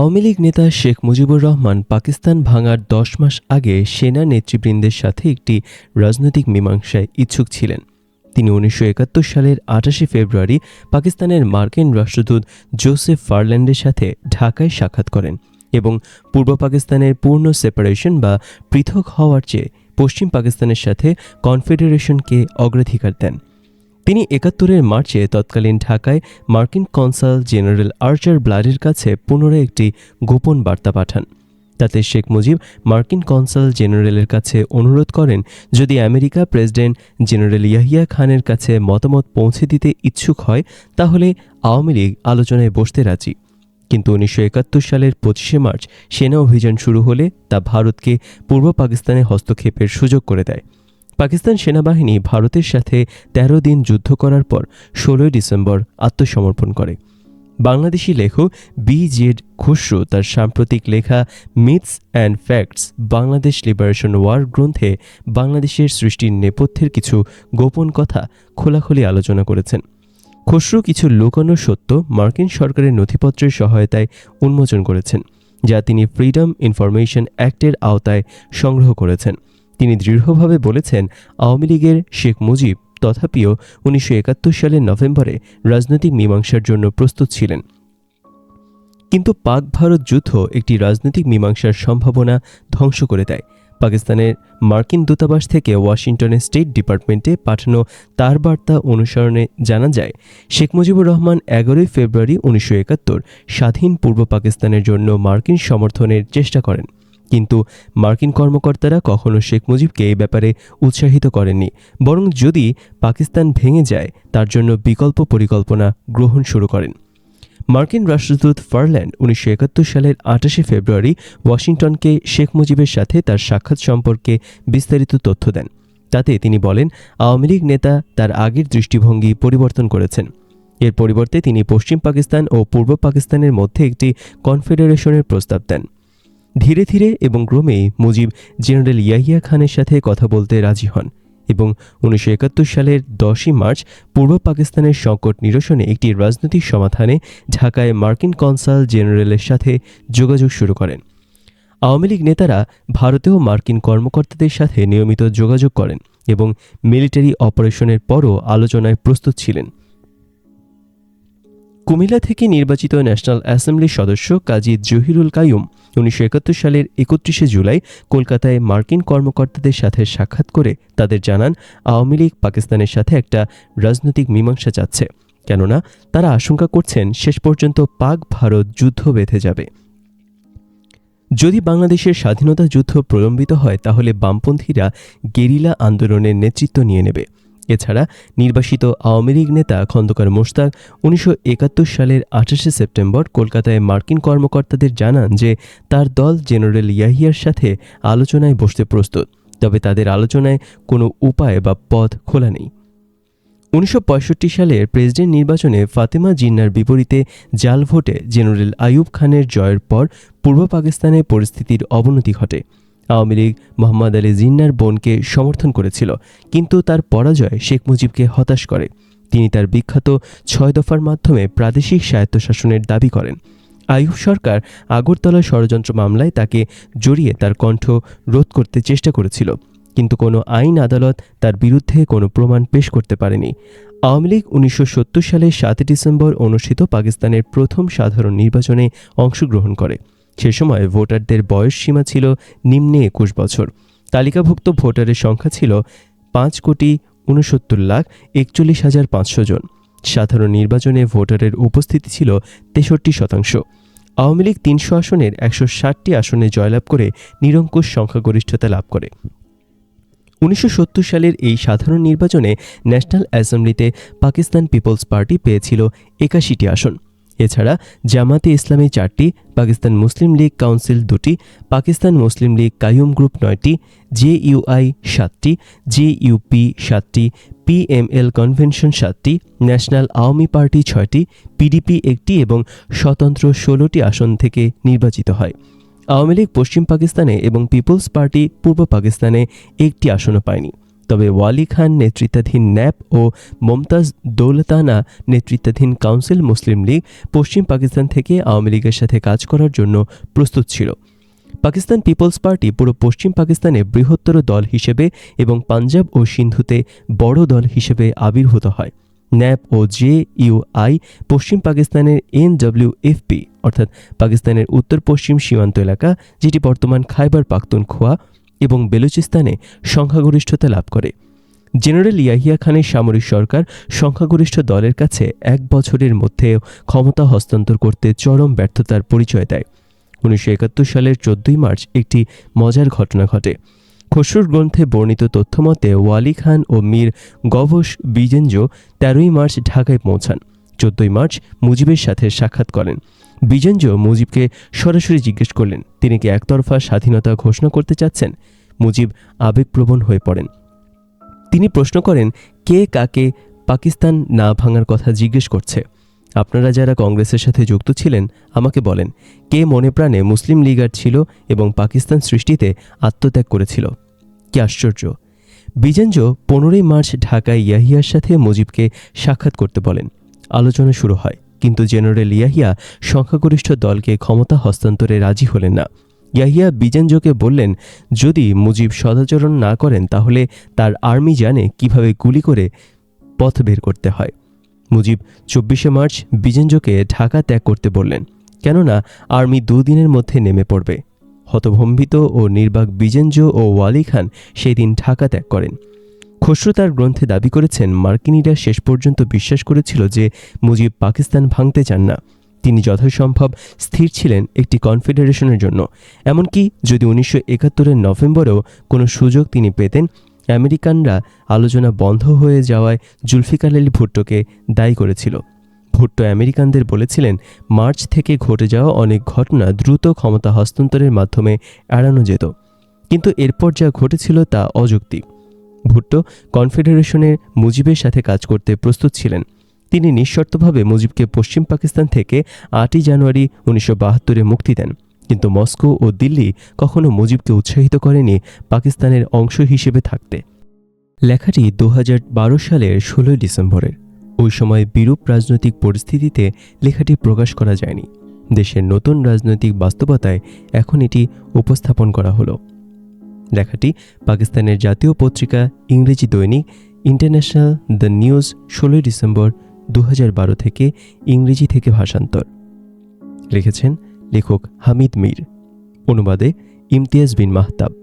আওয়ামী লীগ নেতা শেখ মুজিবুর রহমান পাকিস্তান ভাঙার দশ মাস আগে সেনা নেতৃবৃন্দের সাথে একটি রাজনৈতিক মীমাংসায় ইচ্ছুক ছিলেন। তিনি উনিশশো একাত্তর সালের আটাশে ফেব্রুয়ারি পাকিস্তানের মার্কিন রাষ্ট্রদূত জোসেফ ফারল্যান্ডের সাথে ঢাকায় সাক্ষাৎ করেন এবং পূর্ব পাকিস্তানের পূর্ণ সেপারেশন বা পৃথক হওয়ার চেয়ে পশ্চিম পাকিস্তানের সাথে কনফেডারেশনকে অগ্রাধিকার দেন। তিনি একাত্তরের মার্চে তৎকালীন ঢাকায় মার্কিন কনসাল জেনারেল আর্চার ব্লাডের কাছে পুনরায় একটি গোপন বার্তা পাঠান। তাতে শেখ মুজিব মার্কিন কনসাল জেনারেলের কাছে অনুরোধ করেন, যদি আমেরিকা প্রেসিডেন্ট জেনারেল ইয়াহিয়া খানের কাছে মতামত পৌঁছে দিতে ইচ্ছুক হয়, তাহলে আওয়ামী লীগ আলোচনায় বসতে রাজি। কিন্তু উনিশশো একাত্তর সালের পঁচিশে মার্চ সেনা অভিযান শুরু হলে তা ভারতকে পূর্ব পাকিস্তানে হস্তক্ষেপের সুযোগ করে দেয়। পাকিস্তান সেনাবাহিনী ভারতের সাথে ১৩ দিন যুদ্ধ করার পর ষোলোই ডিসেম্বর আত্মসমর্পণ করে। বাংলাদেশি লেখক বি জেড খুসরু তার সাম্প্রতিক লেখা myths and facts Bangladesh liberation war গ্রন্থে বাংলাদেশের সৃষ্টির নেপথ্যের কিছু গোপন কথা খোলাখুলি আলোচনা করেছেন। খসরু কিছু লুকানো সত্য মার্কিন সরকারের নথিপত্রের সহায়তায় উন্মোচন করেছেন, যা তিনি ফ্রিডম ইনফরমেশন অ্যাক্টের আওতায় সংগ্রহ করেছেন। তিনি দৃঢ়ভাবে বলেছেন, আওয়ামী লীগের শেখ মুজিব তথাপিও উনিশশো একাত্তর সালের নভেম্বরে রাজনৈতিক মীমাংসার জন্য প্রস্তুত ছিলেন। কিন্তু পাক ভারত যুদ্ধ একটি রাজনৈতিক মীমাংসার সম্ভাবনা ধ্বংস করে দেয়। পাকিস্তানের মার্কিন দূতাবাস থেকে ওয়াশিংটনের স্টেট ডিপার্টমেন্টে পাঠানো তার বার্তা অনুসরণে জানা যায়, শেখ মুজিবুর রহমান এগারোই ফেব্রুয়ারি উনিশশো একাত্তর স্বাধীন পূর্ব পাকিস্তানের জন্য মার্কিন সমর্থনের চেষ্টা করেন। কিন্তু মার্কিন কর্মকর্তারা কখনো শেখ মুজিবকে এই ব্যাপারে উৎসাহিত করেননি। বরং যদি পাকিস্তান ভেঙে যায়, তার জন্য বিকল্প পরিকল্পনা গ্রহণ শুরু করেন। মার্কিন রাষ্ট্রদূত ফারল্যান্ড উনিশশো একাত্তর সালের আটাশে ফেব্রুয়ারি ওয়াশিংটনকে শেখ মুজিবের সাথে তার সাক্ষাৎ সম্পর্কে বিস্তারিত তথ্য দেন। তাতে তিনি বলেন, আওয়ামী লীগ নেতা তার আগের দৃষ্টিভঙ্গি পরিবর্তন করেছেন। এর পরিবর্তে তিনি পশ্চিম পাকিস্তান ও পূর্ব পাকিস্তানের মধ্যে একটি কনফেডারেশনের প্রস্তাব দেন। ধীরে ধীরে এবং ক্রমেই মুজিব জেনারেল ইয়াহিয়া খানের সাথে কথা বলতে রাজি হন এবং উনিশশো একাত্তর সালের দশই মার্চ পূর্ব পাকিস্তানের সংকট নিরসনে একটি রাজনৈতিক সমাধানে ঢাকায় মার্কিন কনসাল জেনারেলের সাথে যোগাযোগ শুরু করেন। আওয়ামী লীগ নেতারা ভারতেও মার্কিন কর্মকর্তাদের সাথে নিয়মিত যোগাযোগ করেন এবং মিলিটারি অপারেশনের পরও আলোচনায় প্রস্তুত ছিলেন। কুমিল্লা থেকে নির্বাচিত ন্যাশনাল অ্যাসেম্বলির সদস্য কাজী জহিরুল কাইয়ুম উনিশশো একাত্তর সালের একত্রিশে জুলাই কলকাতায় মার্কিন কর্মকর্তাদের সাথে সাক্ষাৎ করে তাদের জানান, আওয়ামী লীগ পাকিস্তানের সাথে একটা রাজনৈতিক মীমাংসা চাচ্ছে। কেননা, তারা আশঙ্কা করছেন শেষ পর্যন্ত পাক ভারত যুদ্ধ বেঁধে যাবে। যদি বাংলাদেশের স্বাধীনতা যুদ্ধ প্রলম্বিত হয়, তাহলে বামপন্থীরা গেরিলা আন্দোলনের নেতৃত্ব নিয়ে নেবে। এছাড়া নির্বাসিত আওয়ামী লীগ নেতা খন্দকার মোশতাক উনিশশো একাত্তর সালের আঠাশে সেপ্টেম্বর কলকাতায় মার্কিন কর্মকর্তাদের জানান যে তার দল জেনারেল ইয়াহিয়ার সাথে আলোচনায় বসতে প্রস্তুত। তবে তাদের আলোচনায় কোনো উপায় বা পথ খোলা নেই। উনিশশো সালের প্রেসিডেন্ট নির্বাচনে ফাতেমা জিন্নার বিপরীতে জাল ভোটে জেনারেল আইয়ুব খানের জয়ের পর পূর্ব পাকিস্তানে পরিস্থিতির অবনতি ঘটে। আওয়ামী লীগ মোহাম্মদ আলী জিন্নার বোনকে সমর্থন করেছিল, কিন্তু তার পরাজয় শেখ মুজিবকে হতাশ করে। তিনি তার বিখ্যাত ছয় দফার মাধ্যমে প্রাদেশিক স্বায়ত্তশাসনের দাবি করেন। আইয়ুব সরকার আগরতলা ষড়যন্ত্র মামলায় তাকে জড়িয়ে তার কণ্ঠ রোধ করতে চেষ্টা করেছিল, কিন্তু কোনো আইন আদালত তার বিরুদ্ধে কোনো প্রমাণ পেশ করতে পারেনি। আওয়ামী লীগ উনিশশো সত্তর সালে সাতই ডিসেম্বর অনুষ্ঠিত পাকিস্তানের প্রথম সাধারণ নির্বাচনে অংশগ্রহণ করে। সে সময় ভোটারদের বয়স সীমা ছিল নিম্নে একুশ বছর। তালিকাভুক্ত ভোটারের সংখ্যা ছিল পাঁচ কোটি উনসত্তর লাখ একচল্লিশ হাজার পাঁচশো জন। সাধারণ নির্বাচনে ভোটারের উপস্থিতি ছিল তেষট্টি শতাংশ। আওয়ামী লীগ তিনশো আসনের একশো ষাটটি আসনে জয়লাভ করে নিরঙ্কুশ সংখ্যাগরিষ্ঠতা লাভ করে। উনিশশো সত্তর সালের এই সাধারণ নির্বাচনে ন্যাশনাল অ্যাসেম্বলিতে পাকিস্তান পিপলস পার্টি পেয়েছিল একাশিটি আসন। এছাড়া জামাতে ইসলামী চারটি, পাকিস্তান মুসলিম লীগ কাউন্সিল দুটি, Pakistan Muslim League Qayyum group নয়টি জেইউআই সাতটি জেইউপি সাতটি পিএমএল কনভেনশন সাতটি, ন্যাশনাল আওয়ামী পার্টি ছয়টি পিডিপি একটি এবং স্বতন্ত্র ষোলোটি আসন থেকে নির্বাচিত হয়। আওয়ামী লীগ পশ্চিম পাকিস্তানে এবং পিপলস পার্টি পূর্ব পাকিস্তানে একটি আসনও পায়নি। তবে ওয়ালি খান নেতৃত্বাধীন ন্যাপ ও মমতাজ দৌলতানা নেতৃত্বাধীন কাউন্সিল মুসলিম লীগ পশ্চিম পাকিস্তান থেকে আওয়ামী লীগের সাথে কাজ করার জন্য প্রস্তুত ছিল। পাকিস্তান পিপলস পার্টি পুরো পশ্চিম পাকিস্তানে বৃহত্তর দল হিসেবে এবং পাঞ্জাব ও সিন্ধুতে বড় দল হিসেবে আবির্ভূত হয়। ন্যাপ ও জে ইউআই পশ্চিম পাকিস্তানের এনডব্লিউএফপি অর্থাৎ পাকিস্তানের উত্তর পশ্চিম সীমান্ত এলাকা, যেটি বর্তমান খাইবার পাখতুনখোয়া এবং বেলুচিস্তানে সংখ্যাগরিষ্ঠতা লাভ করে। জেনারেল ইয়াহিয়া খানের সামরিক সরকার সংখ্যাগরিষ্ঠ দলের কাছে এক বছরের মধ্যে ক্ষমতা হস্তান্তর করতে চরম ব্যর্থতার পরিচয় দেয়। উনিশশো একাত্তর সালের চোদ্দই মার্চ একটি মজার ঘটনা ঘটে। খসরুর গ্রন্থে বর্ণিত তথ্যমতে ওয়ালি খান ও মীর গভস বিজেঞ্জ তেরোই মার্চ ঢাকায় পৌঁছান। চোদ্দই মার্চ মুজিবের সাথে সাক্ষাৎ করেন। বিজেঞ্জ মুজিবকে সরাসরি জিজ্ঞেস করলেন, তিনি কি একতরফা স্বাধীনতা ঘোষণা করতে চাচ্ছেন? মুজিব আবেগপ্রবণ হয়ে পড়েন। তিনি প্রশ্ন করেন, কে কাকে পাকিস্তান না ভাঙার কথা জিজ্ঞেস করছে? আপনারা যারা কংগ্রেসের সাথে যুক্ত ছিলেন, আমাকে বলেন, কে মনে প্রাণে মুসলিম লীগার ছিল এবং পাকিস্তান সৃষ্টিতে আত্মত্যাগ করেছিল? কি আশ্চর্য! বিজেঞ্জ পনেরোই মার্চ ঢাকায় ইয়াহিয়ার সাথে মুজিবকে সাক্ষাৎ করতে বলেন। আলোচনা শুরু হয়। কিন্তু জেনারেল ইয়াহিয়া সংখ্যাগরিষ্ঠ দলকে ক্ষমতা হস্তান্তরে রাজি হলেন না। ইয়াহিয়া বিজেঞ্জকে বললেন, যদি মুজিব সদাচরণ না করেন, তাহলে তার আর্মি জানে কীভাবে গুলি করে পথ বের করতে হয়? মুজিব চব্বিশে মার্চ বিজেঞ্জকে ঢাকা ত্যাগ করতে বললেন, কেননা আর্মি দুদিনের মধ্যে নেমে পড়বে। হতভম্বিত ও নির্বাক বিজেঞ্জ ও ওয়ালি খান সেই দিন ঢাকা ত্যাগ করেন। খসরু তার গ্রন্থে দাবি করেছেন, মার্কিনীরা শেষ পর্যন্ত বিশ্বাস করেছিল যে মুজিব পাকিস্তান ভাঙতে চান না। তিনি যথাসম্ভব স্থির ছিলেন একটি কনফেডারেশনের জন্য। এমনকি যদি উনিশশো একাত্তরের নভেম্বরেও কোনো সুযোগ তিনি পেতেন, আমেরিকানরা আলোচনা বন্ধ হয়ে যাওয়ায় জুলফিকার আলী ভুট্টোকে দায়ী করেছিল। ভুট্টো আমেরিকানদের বলেছিলেন, মার্চ থেকে ঘটে যাওয়া অনেক ঘটনা দ্রুত ক্ষমতা হস্তান্তরের মাধ্যমে এড়ানো যেত। কিন্তু এরপর যা ঘটেছিল তা অযৌক্তিক। ভুট্টো কনফেডারেশনের মুজিবের সাথে কাজ করতে প্রস্তুত ছিলেন। তিনি নিঃশর্তভাবে মুজিবকে পশ্চিম পাকিস্তান থেকে আটই জানুয়ারি উনিশশো বাহাত্তরে মুক্তি দেন। কিন্তু মস্কো ও দিল্লি কখনো মুজিবকে উৎসাহিত করেনি পাকিস্তানের অংশ হিসেবে থাকতে। লেখাটি দু হাজার বারো সালের ষোলোই ডিসেম্বরের। ওই সময় বিরূপ রাজনৈতিক পরিস্থিতিতে লেখাটি প্রকাশ করা যায়নি। দেশের নতুন রাজনৈতিক বাস্তবতায় এখন এটি উপস্থাপন করা হলো। লেখাটি পাকিস্তানের জাতীয় পত্রিকা ইংরেজি দৈনিক ইন্টারন্যাশনাল দ্য নিউজ ষোলোই ডিসেম্বর দু হাজার বারো থেকে ইংরেজি থেকে ভাষান্তর। লিখেছেন লেখক হামিদ মীর। অনুবাদে ইমতিয়াজ বিন মাহতাব।